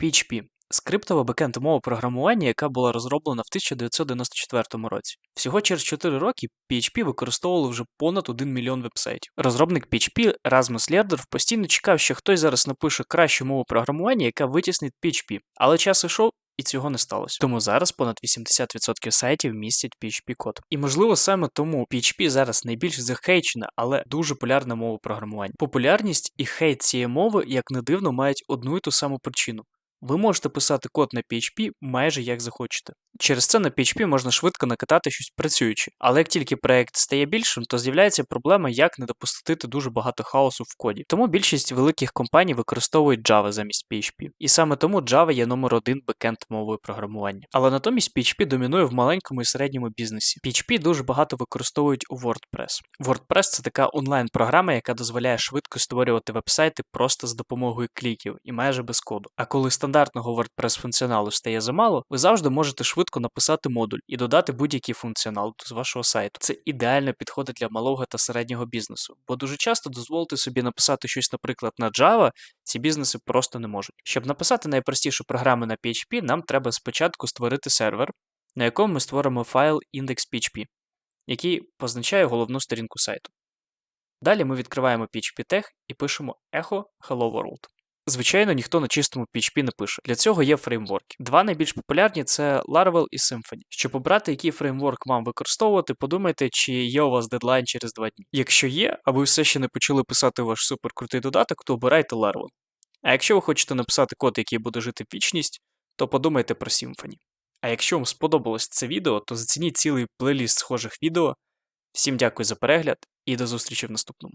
PHP скриптова бекенд мова програмування, яка була розроблена в 1994 році. Всього через 4 роки PHP використовували вже понад 1 мільйон вебсайтів. Розробник PHP Rasmus Лердер постійно чекав, що хтось зараз напише кращу мову програмування, яка витіснить PHP. Але час ішов. І цього не сталося. Тому зараз понад 80% сайтів містять PHP код. І можливо саме тому PHP зараз найбільш захейчена, але дуже популярна мова програмування. Популярність і хейт цієї мови, як не дивно, мають одну і ту саму причину. Ви можете писати код на PHP майже як захочете. Через це на PHP можна швидко накатати щось працююче. Але як тільки проект стає більшим, то з'являється проблема, як не допустити дуже багато хаосу в коді. Тому більшість великих компаній використовують Java замість PHP. І саме тому Java є номер один бекенд мовою програмування. Але натомість PHP домінує в маленькому і середньому бізнесі. PHP дуже багато використовують у WordPress. WordPress це така онлайн-програма, яка дозволяє швидко створювати вебсайти просто з допомогою кліків і майже без коду. А коли стандартного WordPress функціоналу стає замало, ви завжди можете швидко написати модуль і додати будь-який функціонал з вашого сайту. Це ідеально підходить для малого та середнього бізнесу, бо дуже часто дозволити собі написати щось, наприклад, на Java, ці бізнеси просто не можуть. Щоб написати найпростішу програму на PHP, нам треба спочатку створити сервер, на якому ми створимо файл index.php, який позначає головну сторінку сайту. Далі ми відкриваємо PHP-тег і пишемо echo hello world. Звичайно, ніхто на чистому PHP не пише. Для цього є фреймворки. Два найбільш популярні це Laravel і Symfony. Щоб обрати, який фреймворк вам використовувати, подумайте, чи є у вас дедлайн через два дні. Якщо є, а ви все ще не почали писати ваш суперкрутий додаток, то обирайте Laravel. А якщо ви хочете написати код, який буде жити вічність, то подумайте про Symfony. А якщо вам сподобалось це відео, то зацініть цілий плейліст схожих відео. Всім дякую за перегляд і до зустрічі в наступному.